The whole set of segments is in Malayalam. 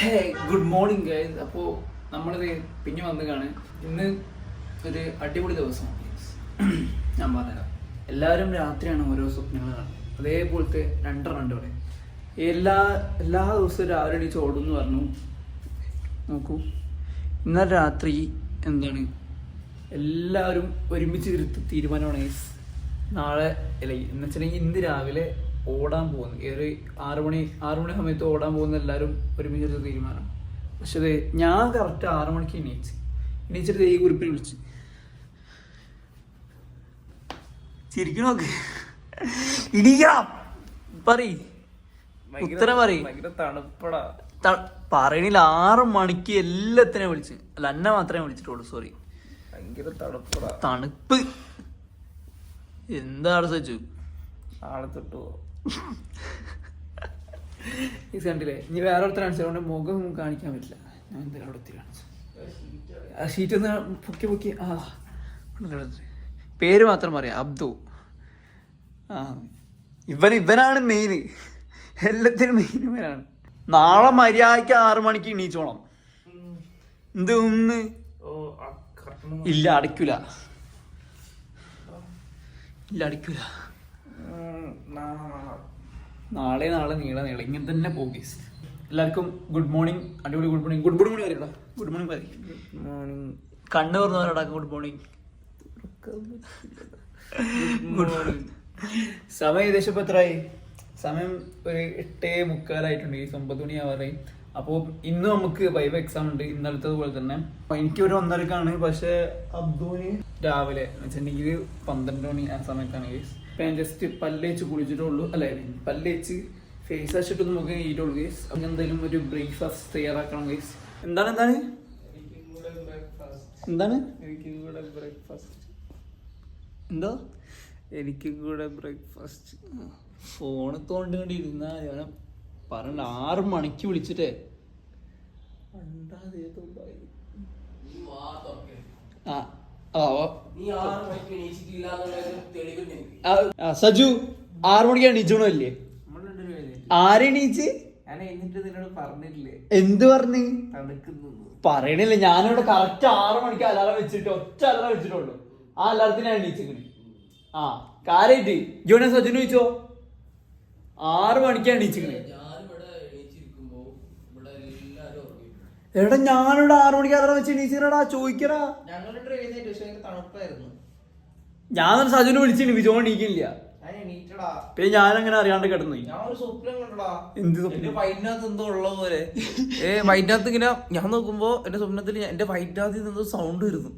ഹേ ഗുഡ് മോർണിംഗ് ഗൈസ് അപ്പോൾ നമ്മളിത് പിന്നെ വന്ന് കാണാൻ ഇന്ന് ഒരു അടിപൊളി ദിവസമാണ് ഞാൻ പറഞ്ഞുതരാം. എല്ലാവരും രാത്രിയാണ് ഓരോ സ്വപ്നങ്ങൾ കാണുന്നത്. അതേപോലത്തെ രണ്ടെണ്ണം ഉണ്ട് ഇവിടെ. എല്ലാ എല്ലാ ദിവസവും രാവിലെ എണീച്ച് ഓടും എന്ന് പറഞ്ഞു. നോക്കൂ. ഇന്നലെ രാത്രി എന്താണ്? എല്ലാവരും ഒരുമിച്ച് തീരുമാനമാണ്. നാളെ അല്ലെങ്കിൽ എന്ന് വെച്ചിട്ടുണ്ടെങ്കിൽ ഇന്ന് രാവിലെ ഓടാൻ പോകുന്നു. ഏറെ ആറു മണി ആറു മണി സമയത്ത് ഓടാൻ പോകുന്ന എല്ലാവരും ഒരുമിച്ചൊരു തീരുമാനം. പക്ഷെ അത് ഞാൻ കറക്റ്റ് ആറു മണിക്ക് എണീച്ച്. എണീച്ചിട്ട് ഈ കുറിപ്പിനെ വിളിച്ച്. ഇടിക്കണം. പറയ്. ഉത്തരം പറയ്. പറയണില്ല ആറ് മണിക്ക് എല്ലാത്തിനെ വിളിച്ച്. അല്ല എന്നെ മാത്രമേ വിളിച്ചിട്ടുള്ളൂ സോറി തണുപ്പ്. എന്താണ് സച്ചു നാളെ തൊട്ട്. ഈ കണ്ടില്ലേ? ഇനി വേറെ ഒരുത്തർ കാണിച്ചതുകൊണ്ട് മുഖം കാണിക്കാൻ പറ്റില്ല. ഞാൻ എന്തായാലും അവിടെ ഒത്തിരി കാണിച്ചു? ആ ഷീറ്റ് ഒന്ന് പൊക്കി പൊക്കി. ആ. പേര് മാത്രം പറയാം. അബ്ദു. ആ. ഇവൻ ഇവനാണ് മെയിൻ എല്ലാത്തിനും മെയിൻ ഇവനാണ്. നാളെ മര്യാദയ്ക്ക് ആറു മണിക്ക് എണീച്ചോണം. എന്ത് ഒന്ന് ഇല്ല അടയ്ക്കൂല. ഇല്ല അടയ്ക്കൂല. നാളെ നാളെ നീള നീള. ഇങ്ങനെ തന്നെ പോകീസ് എല്ലാവർക്കും ഗുഡ് മോർണിംഗ് അടിപൊളി good morning good good morning പറയാ ഗുഡ് മോർണിംഗ് പറയും. ഗുഡ് കണ്ണു കണ്ണ് പറയടാ ഗുഡ് മോർണിംഗ് ഗുഡ് മോർണിംഗ് സമയം ഏകദേശം ഇപ്പൊ എത്രയായി സമയം ഒരു എട്ടേ മുക്കാലായിട്ടുണ്ട്. ഈ ഒമ്പത് മണി ആവാറായി. അപ്പോൾ ഇന്ന് നമുക്ക് വൈബ് എക്സാം ഉണ്ട്. ഇന്നലത്തെ പോലെ തന്നെ. എനിക്ക് ഒരു ഒന്നരക്കാണ്. പക്ഷെ അബ്ദുവിന് രാവിലെ വെച്ചിട്ടുണ്ടെങ്കിൽ പന്ത്രണ്ട് മണി ആ സമയത്താണ് കേസ് അപ്പൊ ഞാൻ ജസ്റ്റ് പല്ലേച്ച് കുളിച്ചിട്ടുള്ളൂ. അല്ലേ? പല്ലേച്ച് ഫേസ് വാഷിട്ട് നമുക്ക് നീറ്റുള്ളൂ ഗൈസ് അങ്ങനെ എന്തായാലും ഒരു ബ്രേക്ക്ഫാസ്റ്റ് തയ്യാറാക്കണം ഗൈസ് എന്താണ് എന്താണ്. എന്താണ്? എനിക്കും കൂടെ ബ്രേക്ക്ഫാസ്റ്റ് എന്തോ? എനിക്കും കൂടെ ബ്രേക്ക്ഫാസ്റ്റ് ഫോണ് കണ്ടി ഇരുന്നാ ഞാൻ പറഞ്ഞ ആറ് മണിക്ക് വിളിച്ചിട്ടേ. ആ, സജു ആറ് മണിക്ക് എണീച്ചോണോ അല്ലേ? ആരെ എണീച്ച്? ഞാൻ എന്നിട്ട് നിന്നോട് പറഞ്ഞില്ലേ എന്ത് പറഞ്ഞു? പറയണില്ല ഞാനിവിടെ കറക്റ്റ് ആറു മണിക്ക് അലാറം വെച്ചിട്ട് ഒറ്റ അലാറം വെച്ചിട്ടുള്ളൂ. ആ അലാറത്തിന് എണീച്ചിക്കണ് ആ കാര്യായിട്ട് ജോണ സജുന് ചോദിച്ചോ ആറു മണിക്കാണ് എണീച്ചിക്കണ് എടാ ഞാനിവിടെ ആറു മണിക്ക് അത്ര വെച്ച് എണീച്ചിക്കണടാ ചോദിക്കടാ. ഞാനൊരു ഞാൻ സജുനെ വിളിച്ചിട്ട് ജോൺ എണീക്കില്ല പിന്നെ ഞാൻ അങ്ങനെ അറിയാണ്ട് കിടന്നു. എന്ത് ഏ വയറ്റിനകത്ത് ഇങ്ങനെ ഞാൻ നോക്കുമ്പോ എന്റെ സ്വപ്നത്തിൽ എന്റെ വൈറ്റിനകത്ത് നിന്ന് സൗണ്ട് വരുന്നു.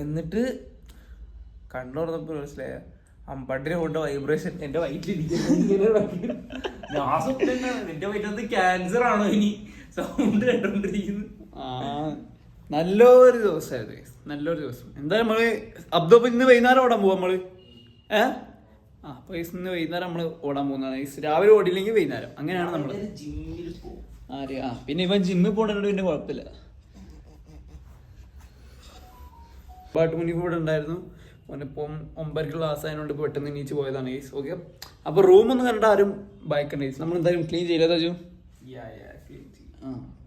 എന്നിട്ട് കണ്ണു തുറന്നപ്പോ മനസ്സിലായ. അമ്പട്ടിനെ കൊണ്ട് വൈബ്രേഷൻ എന്റെ വയറ്റിലിരിക്കുന്നു. ഞാൻ സ്വപ്നം കാണുന്നു. എന്റെ വയറ്റിനകത്ത് ക്യാൻസർ ആണോ ഇനി? സൗണ്ട് കണ്ടോണ്ടിരിക്കുന്നു. നല്ലൊരു ദിവസം നല്ലൊരു ദിവസം. എന്താ നമ്മൾ അബ്ദോ ഇന്ന് വൈകുന്നേരം ഓടാൻ പോവാ നമ്മൾ? ഏ? ആ അപ്പൊ ഇന്ന് വൈകുന്നേരം നമ്മൾ ഓടാൻ പോകുന്നതാണ്. രാവിലെ ഓടില്ലെങ്കിൽ വൈകുന്നേരം. അങ്ങനെയാണ് നമ്മൾ. ആര് ആ പിന്നെ ഇവൻ ജിമ്മിൽ പോകേണ്ടത് പിന്നെ കുഴപ്പമില്ല. പാട്ട് മുന്നിൽ കൂടെ ഉണ്ടായിരുന്നു. ഓനിപ്പം ഒമ്പത് ക്ലാസ് ആയതുകൊണ്ട് പെട്ടെന്ന് എണീച്ച് പോയതാണ് ഏസ് ഓക്കെ. അപ്പൊ റൂമൊന്നും കണ്ട ആരും ഭയക്കണ്ട നമ്മൾ എന്തായാലും ക്ലീൻ ചെയ്യില്ല തജു?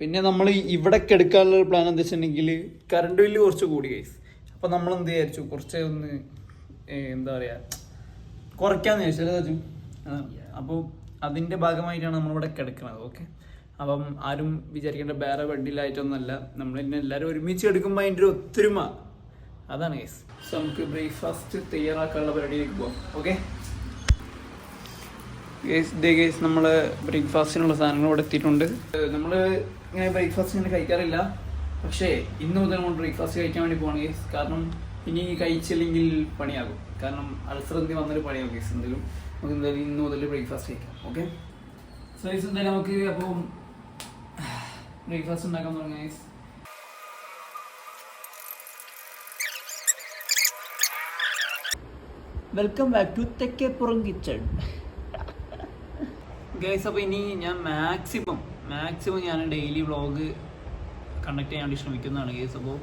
പിന്നെ നമ്മൾ ഇവിടെ എടുക്കാനുള്ള പ്ലാൻ എന്താ വെച്ചിട്ടുണ്ടെങ്കിൽ കറണ്ട് ബില്ല് കുറച്ച് കൂടി ഗൈസ് അപ്പൊ നമ്മൾ എന്ത് വിചാരിച്ചു? കുറച്ച് ഒന്ന് എന്താ പറയാ കുറയ്ക്കാന്ന് വിചാരിച്ചു തജു അപ്പോൾ അതിന്റെ ഭാഗമായിട്ടാണ് നമ്മളിവിടെ കിടക്കുന്നത് ഓക്കെ അപ്പം ആരും വിചാരിക്കേണ്ട വേറെ ബെഡിലായിട്ടൊന്നുമല്ല നമ്മൾ തന്നെ എല്ലാവരും ഒരുമിച്ച് എടുക്കുമ്പോൾ അതിന്റെ ഒരു ഒത്തൊരുമ. അതാണ് ഗൈസ് നമുക്ക് ബ്രേക്ക്ഫാസ്റ്റ് തയ്യാറാക്കാനുള്ള പരിപാടിയിലേക്ക് പോവാം ഓക്കെ ഗേസ് ഡേ ഗേസ് നമ്മൾ ബ്രേക്ക്ഫാസ്റ്റിനുള്ള സാധനങ്ങൾ ഇവിടെ എത്തിയിട്ടുണ്ട്. നമ്മൾ ഇങ്ങനെ ബ്രേക്ക്ഫാസ്റ്റ് ഇങ്ങനെ കഴിക്കാറില്ല. പക്ഷേ ഇന്ന് മുതൽ നമ്മൾ ബ്രേക്ക്ഫാസ്റ്റ് കഴിക്കാൻ വേണ്ടി പോകണം ഗേസ് കാരണം ഇനി കഴിച്ചില്ലെങ്കിൽ പണിയാകും. കാരണം അൾസ്രന്തി വന്നൊരു പണിയാകും ഗേസ് എന്തെങ്കിലും നമുക്ക് എന്തായാലും ഇന്ന് മുതൽ ബ്രേക്ക്ഫാസ്റ്റ് കഴിക്കാം. ഓക്കെ സോ ഈസ് എന്തായാലും നമുക്ക് അപ്പോൾ ബ്രേക്ക്ഫാസ്റ്റ് ഉണ്ടാക്കാൻ തുടങ്ങാം guys welcome back to Thekkepuram kitchen guys അപ്പോൾ ഇനി ഞാൻ മാക്സിമം മാക്സിമം ഞാൻ ഡെയിലി വ്ളോഗ് കണ്ടക്ട് ചെയ്യാൻ വേണ്ടി ശ്രമിക്കുന്നതാണ് കേസ് അപ്പോൾ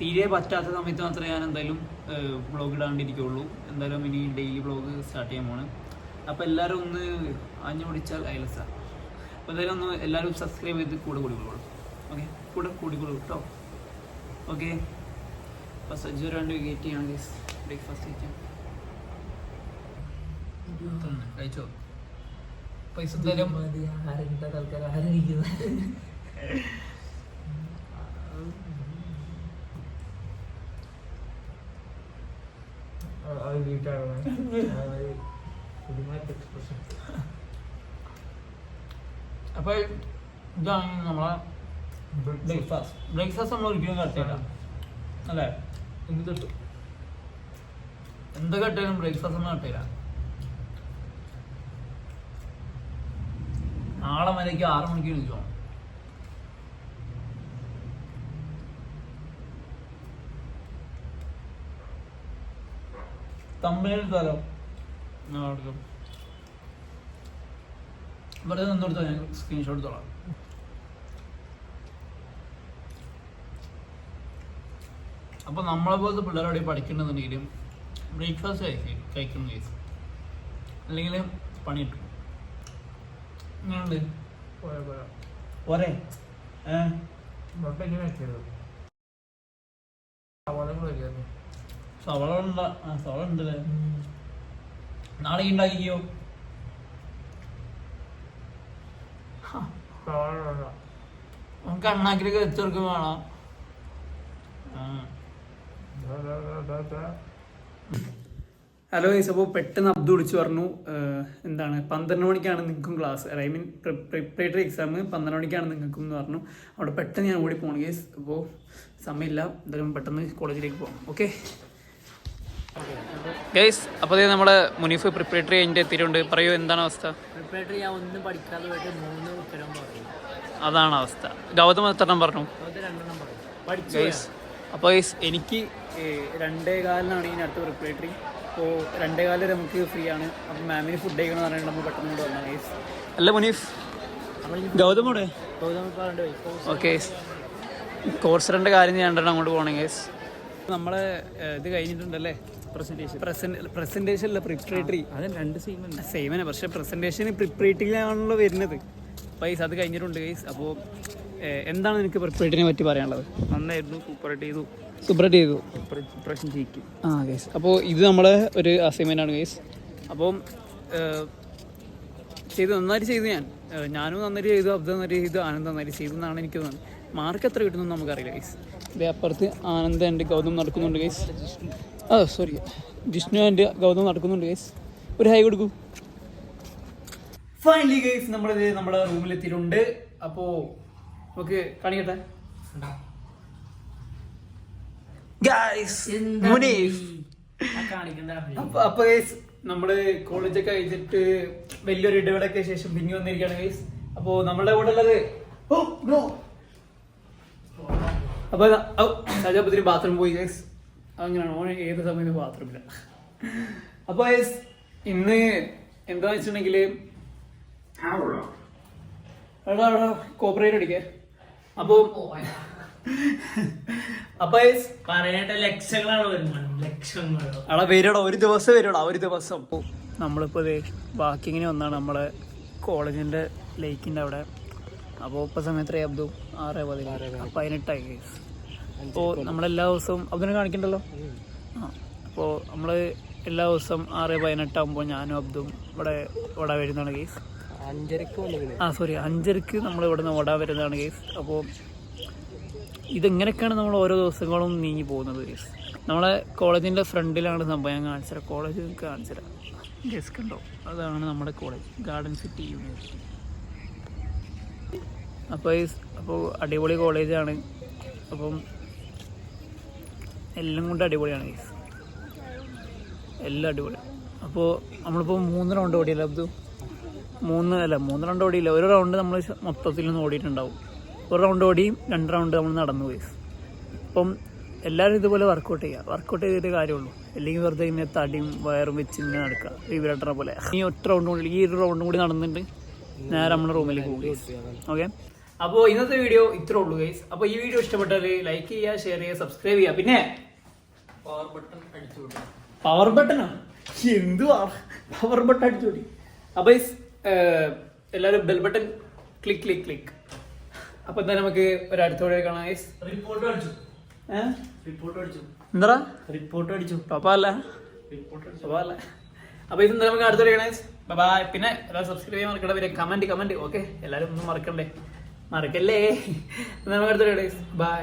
തീരെ പറ്റാത്ത സമയത്ത് മാത്രമേ ഞാൻ എന്തായാലും വ്ളോഗ് ഇടാണ്ടിരിക്കുള്ളൂ. എന്തായാലും ഇനി ഡെയിലി വ്ളോഗ് സ്റ്റാർട്ട് ചെയ്യാൻ പോണ്. അപ്പോൾ എല്ലാവരും ഒന്ന് അഞ്ഞു പിടിച്ചാൽ അയലസ. അപ്പോൾ എന്തായാലും ഒന്ന് എല്ലാവരും സബ്സ്ക്രൈബ് ചെയ്ത് കൂടെ കൂടിക്കൊള്ളൂ കൊടുക്കും ഓക്കെ കൂടെ കൂടിക്കൊള്ളൂ കൊടുക്കും കേട്ടോ ഓക്കെ അപ്പോൾ സജ്ജു രണ്ട് വെയിറ്റ് ചെയ്യണം കേസ് ബ്രേക്ക്ഫാസ്റ്റ് കഴിക്കാം കഴിച്ചോ? പൈസ എന്തായാലും അപ്പൊ ഇതാണ് നമ്മളെ ബ്രേക്ക്ഫാസ്റ്റ് ബ്രേക്ക്ഫാസ്റ്റ് നമ്മൾ ഒരിക്കലും കട്ടില്ല അല്ലേ? എന്ത് കിട്ടും എന്ത് കട്ടാലും ബ്രേക്ക്ഫാസ്റ്റ് നമ്മൾ കട്ടില്ല നാളെ മലയ്ക്ക് ആറ് മണിക്ക് വിളിച്ചോ? തരാം. വെറുതെ ഞാൻ സ്ക്രീൻഷോട്ട് എടുത്തോളാം. അപ്പോൾ നമ്മളെ പോലത്തെ പിള്ളേരോടെ പഠിക്കണമെന്നുണ്ടെങ്കിലും ബ്രേക്ക്ഫാസ്റ്റ് കഴിക്കും കഴിക്കണം കേസ് അല്ലെങ്കിൽ പണി കിട്ടും. പോരെ. സവള സവള ഉണ്ടല്ലേ? നാളെ ഉണ്ടാക്കിയോ നമുക്ക് അണ്ണാക്കിലൊക്കെ വെച്ചെടുക്കും വേണം ഹലോ ഗൈസ് അപ്പോൾ പെട്ടെന്ന് അബ്ദു വിളിച്ചു പറഞ്ഞു എന്താണ് പന്ത്രണ്ട് മണിക്കാണ് നിങ്ങൾക്കും class I mean preparatory exam പന്ത്രണ്ട് മണിക്കാണ് നിങ്ങൾക്കും എന്ന് പറഞ്ഞു. അവിടെ പെട്ടെന്ന് ഞാൻ ഓടി പോകണം ഗേസ് അപ്പോൾ സമയമില്ല എന്തായാലും പെട്ടെന്ന് കോളേജിലേക്ക് പോകാം ഓക്കെ ഗൈസ് അപ്പോൾ അതേ നമ്മളെ മുനീഫ് പ്രിപ്പറേറ്ററി അതിന്റെ എത്തിയിട്ടുണ്ട്. പറയൂ എന്താണ് അവസ്ഥ? പ്രിപ്പറേറ്ററി ഞാൻ ഒന്നും പഠിക്കാതെ പോയിട്ട് മൂന്ന് ഉത്തരം പറഞ്ഞു. അതാണ് അവസ്ഥ. ഗൗതം എത്രണം പറഞ്ഞു. അത് രണ്ടെണ്ണം പഠിച്ചു ഗൈസ് അപ്പോൾ ഗൈസ് എനിക്ക് രണ്ടേ കാലിനാണ് ഇനി അടുത്ത പ്രിപ്പറേറ്ററി അപ്പോൾ രണ്ടേ കാലം നമുക്ക് ഫ്രീ ആണ്. അപ്പം മാമിന് ഫുഡ് കഴിക്കണം എന്ന് പറഞ്ഞാൽ നമ്മൾ പെട്ടെന്ന് കൊണ്ട് വന്നാൽ ഗൈസ് അല്ല മുനീഫ്. ഗൗതമോടെ ഗൗതമ ഓക്കെ കോഴ്സറിന്റെ രണ്ട് കാര്യം ഞാൻ അങ്ങോട്ട് പോകണം ഗൈസ് നമ്മളെ ഇത് കഴിഞ്ഞിട്ടുണ്ടല്ലേ? പ്രസന്റേഷൻ പ്രസന്റേഷൻ അല്ല പ്രിപ്പറേറ്ററി അത് രണ്ട് സെയിം സെയിമനെ പക്ഷെ പ്രസന്റേഷൻ പ്രിപ്പറേറ്ററിയിലാണല്ലോ വരുന്നത്. പൈസ അത് കഴിഞ്ഞിട്ടുണ്ട് ഗൈസ് അപ്പോൾ എന്താണ് എനിക്ക് പ്രിപ്പറേറ്ററിനെ പറ്റി പറയാനുള്ളത്? നന്നായിരുന്നു സൂപ്പറായിട്ട് ചെയ്തു. സൂപ്പറായിട്ട് ചെയ്തു. ഇപ്രാവശ്യം ജയിക്കും. ആ ഗൈസ് അപ്പോൾ ഇത് നമ്മളെ ഒരു അസൈൻമെന്റ് ആണ് ഗൈസ് അപ്പം ചെയ്ത്. നന്നായിട്ട് ചെയ്തു ഞാൻ. ഞാനും നന്നായിട്ട് ചെയ്തു അബ്ദ നന്നായിട്ട് ചെയ്തു ആനന്ദ് നന്നായിട്ട് ചെയ്തു എന്നാണ് എനിക്ക് തോന്നുന്നത്. മാർക്ക് എത്ര കിട്ടുന്നു നമുക്കറിയില്ല ഗൈസ് ഇതേ അപ്പുറത്ത് ആനന്ദ് ആൻഡ് ഗൗതം നടക്കുന്നുണ്ട് ഗൈസ് ആ സോറി ജിഷ്ണു ആൻഡ് ഗൗതം നടക്കുന്നുണ്ട് ഗൈസ് ഒരു ഹൈ കൊടുക്കൂ. ഫൈനലി ഗൈസ് നമ്മളിത് നമ്മുടെ റൂമിലെത്തിയിട്ടുണ്ട് അപ്പോൾ നമുക്ക് കാണിക്കട്ടെ? ഗൈസ് മുനീഫ് അപ്പൊ അപ്പൊ ഗൈസ് നമ്മൾ കോളേജൊക്കെ കഴിഞ്ഞിട്ട് വലിയൊരു ഇടവേളയ്ക്ക് ശേഷം പിന്നെ വന്നിരിക്കുകയാണ് ഗൈസ് അപ്പോ നമ്മളുടെ കൂടെ ഉള്ളത് ഓ ബ്രോ അപ്പൊ സജാപത്തിന് ബാത്റൂം പോയി ഗൈസ് അങ്ങനെയാണ്. ഓൺ ഏത് സമയത്ത് ബാത്റൂമില്ല അപ്പൊ ഗൈസ് ഇന്ന് എന്താ വെച്ചിട്ടുണ്ടെങ്കിൽ എടാ കോപ്പറേറ്റ് അടിക്കേ. അപ്പോ അപ്പൊ പറയട്ടെ ലക്ഷങ്ങളാണ് വരുന്നത് ലക്ഷങ്ങൾ അവിടെ വരൂടാ ഒരു ദിവസം വരൂടാ ഒരു ദിവസം. നമ്മളിപ്പോൾ ഇത് വാക്കിങ്ങിന് വന്നാണ് നമ്മളെ കോളേജിന്റെ ലേക്കിന്റെ അവിടെ. അപ്പോൾ ഇപ്പോൾ സമയത്ത് അബ്ദു ആറ് പതിനാറ് പതിനെട്ടായി കേസ് അപ്പോൾ നമ്മളെല്ലാ ദിവസവും അബ്ദുനെ കാണിക്കണ്ടല്ലോ? ആ അപ്പോൾ നമ്മൾ എല്ലാ ദിവസവും ആറ് പതിനെട്ടാകുമ്പോൾ ഞാനും അബ്ദും ഇവിടെ ഓട വരുന്നതാണ് കേസ് അഞ്ചരക്ക് ആ സോറി അഞ്ചരക്ക് നമ്മൾ ഇവിടെ നിന്ന് ഓടാൻ വരുന്നതാണ് കേസ് അപ്പോൾ ഇതെങ്ങനെയൊക്കെയാണ് നമ്മൾ ഓരോ ദിവസങ്ങളും നീങ്ങി പോകുന്നത് കേസ് നമ്മളെ കോളേജിന്റെ ഫ്രണ്ടിലാണ് സംഭവം. ഞാൻ കാണിച്ചത് കോളേജ് കാണിച്ചത് ഗസ് കണ്ടോ? അതാണ് നമ്മുടെ കോളേജ് ഗാർഡൻ സിറ്റി യൂണിവേഴ്സിറ്റി. അപ്പോൾ അപ്പോൾ അടിപൊളി കോളേജാണ്. അപ്പം എല്ലാം കൊണ്ട് അടിപൊളിയാണ് ഗസ് എല്ലാം അടിപൊളി. അപ്പോൾ നമ്മളിപ്പോൾ മൂന്ന് റൗണ്ട് ഓടിയല്ലോ അബ്ദു? മൂന്ന് അല്ല മൂന്ന് റൗണ്ട് ഓടിയില്ല. ഒരു റൗണ്ട് നമ്മൾ മൊത്തത്തിൽ ഒന്ന് ഓടിയിട്ടുണ്ടാവും. ഒരു റൗണ്ട് ഓടിയും രണ്ട് റൗണ്ട് നമ്മൾ നടന്നു പോയി അപ്പം എല്ലാവരും ഇതുപോലെ വർക്കൗട്ട് ചെയ്യുക വർക്കൗട്ട് ചെയ്തിട്ട് കാര്യമുള്ളൂ. അല്ലെങ്കിൽ വെറുതെ ഇങ്ങനെ തടിയും വയറും വെച്ച് ഇങ്ങനെ നടക്കുക വിവരട്ടണ പോലെ. ഈ ഒറ്റ റൗണ്ട് കൂടി ഈ ഒരു റൗണ്ടും കൂടി നടന്നിട്ട് നേരെ നമ്മുടെ റൂമിലേക്ക് പോകും ഓക്കെ അപ്പോൾ ഇന്നത്തെ വീഡിയോ ഇത്രേ ഉള്ളൂ ഗൈസ് അപ്പോൾ ഈ വീഡിയോ ഇഷ്ടപ്പെട്ടാൽ ലൈക്ക് ചെയ്യുക ഷെയർ ചെയ്യുക സബ്സ്ക്രൈബ് ചെയ്യുക. പിന്നെ പവർ ബട്ടൺ അടിച്ചു പവർ ബട്ടണോ എന്തുവാ? പവർ ബട്ടൺ അടിച്ചു അപ്പൊ അപ്പോൾ എല്ലാവരും bell button click click click അപ്പൊ എന്താ നമുക്ക് ഒരു അടുത്തോടെ കാണാം guys. റിപ്പോർട്ട് അടിച്ചു. റിപ്പോർട്ട് അടിച്ചു. എന്താ റിപ്പോർട്ട് അടിച്ചു. ടോപ്പല്ല ടോപ്പല്ല അപ്പൊ ഇത് നമുക്ക് അടുത്തോടെ കാണാം ബൈ പിന്നെ എല്ലാവരും സബ്സ്ക്രൈബ് ചെയ്യാൻ മറക്കണ്ട പിന്നെ കമന്റ് കമന്റ് ഓക്കെ എല്ലാവരും ഒന്നും മറക്കണ്ടേ? മറക്കല്ലേ? നമുക്ക് നമുക്ക് അടുത്തോടെ ബൈ